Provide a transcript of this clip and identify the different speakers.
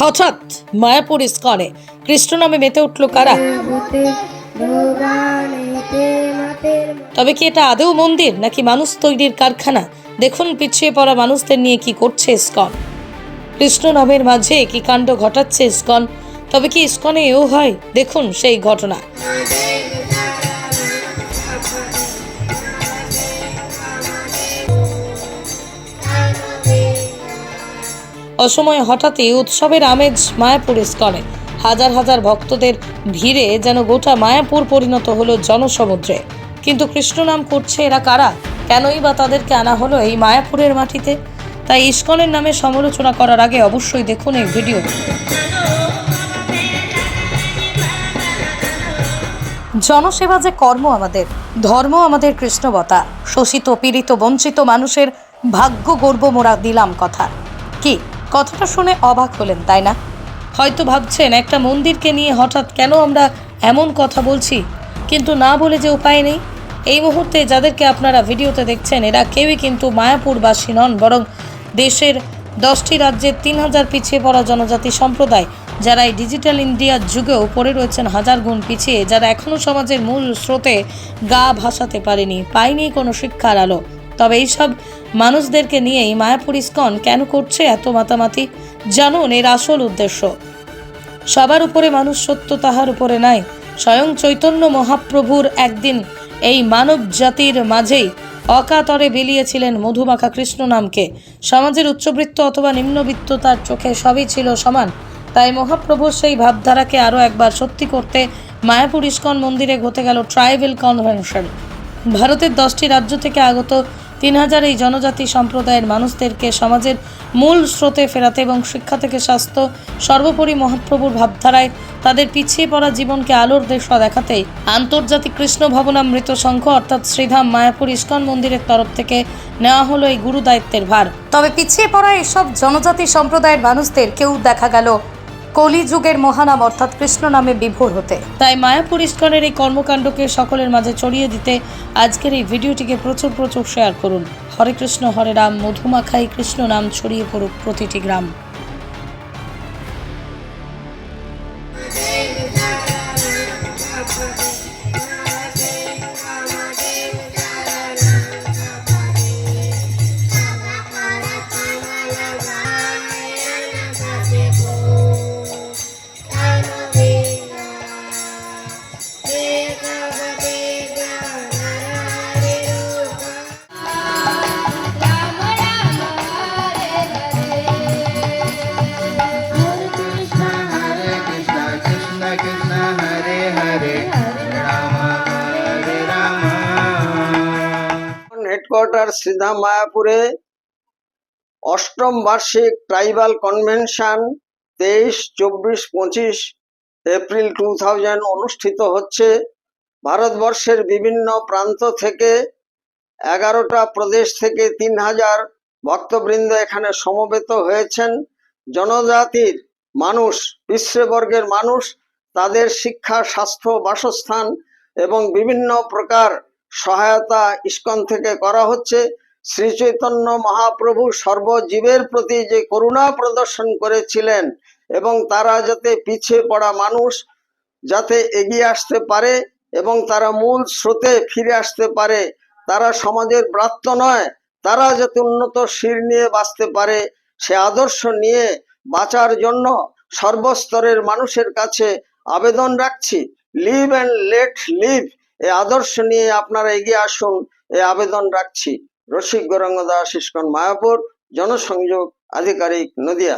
Speaker 1: হঠাৎ মায়াপুর ইস্কনে কৃষ্ণ নামে মেতে উঠল কারা? তবে কি এটা আদৌ মন্দির নাকি মানুষ তৈরির কারখানা? দেখুন পিছিয়ে পড়া মানুষদের নিয়ে কি করছে ইস্কন। কৃষ্ণ নামের মাঝে কি কাণ্ড ঘটাচ্ছে ইস্কন? তবে কি ইস্কনে এও হয়? দেখুন সেই ঘটনা। অসময়ে হঠাৎই উৎসবের আমেজ মায়াপুর ইস্কনে। হাজার হাজার ভক্তদের ভিড়ে যেন গোটা মায়াপুর পরিণত হলো জনসমুদ্রে। কিন্তু কৃষ্ণ নাম করছে এরা কারা? কেনই বা তাদেরকে আনা হলো এই মায়াপুরের মাটিতে? তাই ইস্কনের নামে সমালোচনা করার আগে অবশ্যই দেখুন এই ভিডিও। জনসেবা যে কর্ম আমাদের, ধর্ম আমাদের কৃষ্ণবতা। শোষিত, পীড়িত, বঞ্চিত মানুষের ভাগ্য গর্ব মোরা দিলাম কথা। কি? কথাটা শুনে অবাক হলেন, তাই না? হয়তো ভাবছেন, একটা মন্দিরকে নিয়ে হঠাৎ কেন আমরা এমন কথা বলছি? কিন্তু না বলে যে উপায় নেই। এই মুহূর্তে যাদেরকে আপনারা ভিডিওতে দেখছেন, এরা কেউই কিন্তু মায়াপুরবাসী নন, বরং দেশের দশটি রাজ্যের তিন হাজার পিছিয়ে পড়া জনজাতি সম্প্রদায়, যারা এই ডিজিটাল ইন্ডিয়ার যুগেও পড়ে রয়েছেন হাজার গুণ পিছিয়ে, যারা এখনও সমাজের মূল স্রোতে গা ভাসাতে পারেনি, পায়নি কোনো শিক্ষার আলো। তবে এইসব মানুষদেরকে নিয়েই মায়াপুর ইস্কন কেন করছে এত মাতামাতি? জানুন এর আসল উদ্দেশ্য। সবার উপরে মানুষ সত্য তাহার উপরে নাই। স্বয়ং চৈতন্য মহাপ্রভুর একদিন এই মানব জাতির মাঝেই অকাতরে বিলিয়েছিলেন মধুমাখা কৃষ্ণ নামকে। সমাজের উচ্চবৃত্ত অথবা নিম্নবিত্ত তার চোখে সবই ছিল সমান। তাই মহাপ্রভুর সেই ভাবধারাকে আরও একবার সত্যি করতে মায়াপুর ইস্কন মন্দিরে ঘটে গেল ট্রাইবেল কনভেনশন। ভারতের দশটি রাজ্য থেকে আগত তিন হাজার এই জনজাতি সম্প্রদায়ের মানুষদেরকে সমাজের মূল স্রোতে ফেরাতে এবং শিক্ষা থেকে স্বাস্থ্য সর্বোপরি মহাপ্রভুর ভাবধারায় তাদের পিছিয়ে পড়া জীবনকে আলোর দেশা দেখাতে আন্তর্জাতিক কৃষ্ণ ভবনামৃত সংঘ অর্থাৎ শ্রীধাম মায়াপুর ইস্কন মন্দিরের তরফ থেকে নেওয়া হলো এই গুরু দায়িত্বের ভার। তবে পিছিয়ে পড়া এসব জনজাতি সম্প্রদায়ের মানুষদের কেউ দেখা গেল। কলিযুগের মহানাম অর্থাৎ কৃষ্ণ নামে বিভোর হতে। তাই মায়াপুর ইস্কনের এই কর্মকাণ্ডকে সকলের মাঝে ছড়িয়ে দিতে আজকের এই ভিডিওটিকে প্রচুর প্রচুর শেয়ার করুন। হরে কৃষ্ণ, হরে রাম মধুমাখাই কৃষ্ণ নাম ছড়িয়ে পড়ুক প্রতিটি গ্রাম।
Speaker 2: হেডকোয়ার্টার শ্রীধাম মায়াপুরে অষ্টম বার্ষিক ট্রাইবাল কনভেনশন তেইশ, চব্বিশ, পঁচিশ এপ্রিল টু থাউজেন্ড অনুষ্ঠিত হচ্ছে। ভারতবর্ষের বিভিন্ন প্রান্ত থেকে এগারোটা প্রদেশ থেকে তিন হাজার ভক্তবৃন্দ এখানে সমবেত হয়েছেন। জনজাতির মানুষ পিতৃবর্গের মানুষ তাদের শিক্ষা, স্বাস্থ্য, বাসস্থান এবং বিভিন্ন প্রকার সহায়তা ইস্কন থেকে করা হচ্ছে। শ্রী চৈতন্য মহাপ্রভু সর্বজীবের প্রতি যে করুণা প্রদর্শন করেছিলেন এবং তারা যাতে পিছিয়ে পড়া মানুষ যাতে এগিয়ে আসতে পারে এবং তারা মূল স্রোতে ফিরে আসতে পারে, তারা সমাজের ব্রাত্য নয়, তারা যাতে উন্নত শির নিয়ে বাঁচতে পারে, সে আদর্শ নিয়ে বাঁচার জন্য সর্বস্তরের মানুষের কাছে আবেদন রাখছি। লিভ অ্যান্ড লেট লিভ এই আদর্শ নিয়ে আপনারা এগিয়ে আসুন এই আবেদন রাখছি। রসিক গৌরাঙ্গ দাস, ইস্কন মায়াপুর, জনসংযোগ আধিকারিক নদিয়া।